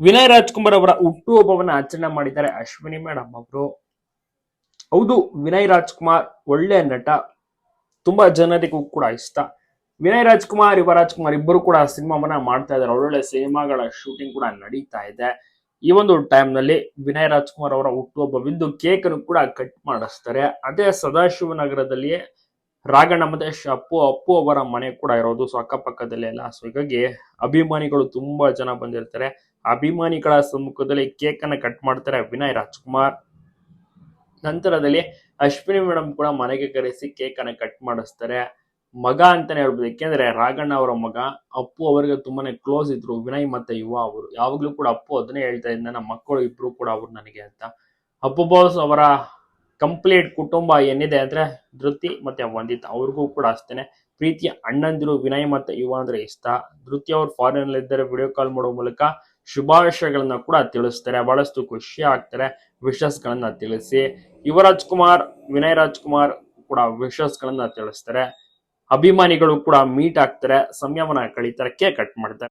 ವಿನಯ್ ರಾಜ್ಕುಮಾರ್ ಅವರ ಹುಟ್ಟುಹಬ್ಬವನ್ನ ಆಚರಣೆ ಮಾಡಿದ್ದಾರೆ ಅಶ್ವಿನಿ ಮೇಡಮ್ ಅವರು. ಹೌದು, ವಿನಯ್ ರಾಜ್ಕುಮಾರ್ ಒಳ್ಳೆ ನಟ. ತುಂಬಾ ಜನರಿಗೂ ಕೂಡ ಇಷ್ಟ. ವಿನಯ್ ರಾಜ್ಕುಮಾರ್, ಯುವ ರಾಜ್ಕುಮಾರ್ ಇಬ್ಬರು ಕೂಡ ಸಿನಿಮಾವನ್ನ ಮಾಡ್ತಾ ಇದ್ದಾರೆ. ಒಳ್ಳೊಳ್ಳೆ ಸಿನಿಮಾಗಳ ಶೂಟಿಂಗ್ ಕೂಡ ನಡೀತಾ ಇದೆ. ಈ ಒಂದು ಟೈಮ್ನಲ್ಲಿ ವಿನಯ್ ರಾಜ್ಕುಮಾರ್ ಅವರ ಹುಟ್ಟುಹಬ್ಬವಿದ್ದು ಕೇಕ್ ಅನ್ನು ಕೂಡ ಕಟ್ ಮಾಡಿಸ್ತಾರೆ. ಅದೇ ಸದಾಶಿವನಗರದಲ್ಲಿಯೇ ರಾಘಣ್ಣ ಮತ್ತೆ ಅಪ್ಪು ಅಪ್ಪು ಅವರ ಮನೆ ಕೂಡ ಇರೋದು. ಸೊ ಅಕ್ಕಪಕ್ಕದಲ್ಲೇ ಎಲ್ಲ ಸೊ, ಹೀಗಾಗಿ ಅಭಿಮಾನಿಗಳು ತುಂಬಾ ಜನ ಬಂದಿರ್ತಾರೆ. ಅಭಿಮಾನಿಗಳ ಸಮ್ಮುಖದಲ್ಲಿ ಕೇಕ್ ಅನ್ನ ಕಟ್ ಮಾಡ್ತಾರೆ ವಿನಯ್ ರಾಜ್ಕುಮಾರ್. ನಂತರದಲ್ಲಿ ಅಶ್ವಿನಿ ಮೇಡಮ್ ಕೂಡ ಮನೆಗೆ ಕರೆಸಿ ಕೇಕ್ ಅನ್ನ ಕಟ್ ಮಾಡಿಸ್ತಾರೆ. ಮಗ ಅಂತಾನೆ ಹೇಳ್ಬೋದು. ಯಾಕೆಂದ್ರೆ ರಾಘಣ್ಣ ಅವರ ಮಗ, ಅಪ್ಪು ಅವರಿಗೆ ತುಂಬಾನೇ ಕ್ಲೋಸ್ ಇದ್ರು. ವಿನಯ್ ಮತ್ತೆ ಯುವ ಅವರು. ಯಾವಾಗ್ಲೂ ಕೂಡ ಅಪ್ಪು ಅದನ್ನೇ ಹೇಳ್ತಾ ಇದ್ದ ನಮ್ಮ ಮಕ್ಕಳು ಇಬ್ರು ಕೂಡ ಅವ್ರು ನನಗೆ ಅಂತ. ಅಪ್ಪು ಬಾಸ್ ಅವರ ಕಂಪ್ಲೀಟ್ ಕುಟುಂಬ ಏನಿದೆ ಅಂದ್ರೆ ಧೃತಿ ಮತ್ತೆ ವಂದಿತ್. ಅವ್ರಿಗೂ ಕೂಡ ಅಷ್ಟೇನೆ. ಪ್ರೀತಿಯ ಅಣ್ಣಂದಿರು, ವಿನಯ್ ಮತ್ತೆ ಯುವ ಅಂದ್ರೆ ಇಷ್ಟ. ಧೃತಿ ಅವ್ರು ಫಾರಿನ್ ಇದ್ದರೆ ವಿಡಿಯೋ ಕಾಲ್ ಮಾಡೋ ಮೂಲಕ ಶುಭಾಶಯಗಳನ್ನ ಕೂಡ ತಿಳಿಸ್ತಾರೆ, ಬಹಳಷ್ಟು ಖುಷಿ ಆಗ್ತಾರೆ ವಿಶಸ್ ಗಳನ್ನ ತಿಳಿಸಿ. ಯುವರಾಜ್ ಕುಮಾರ್ ವಿನಯ್ ರಾಜ್ಕುಮಾರ್ ಕೂಡ ವಿಶಸ್ ಗಳನ್ನ ತಿಳಿಸ್ತಾರೆ. ಅಭಿಮಾನಿಗಳು ಕೂಡ ಮೀಟ್ ಆಗ್ತಾರೆ, ಸಂಯಮನ ಕಳೀತಾರೆ ಕೇಕ್ ಕಟ್ ಮಾಡ್ತಾರೆ.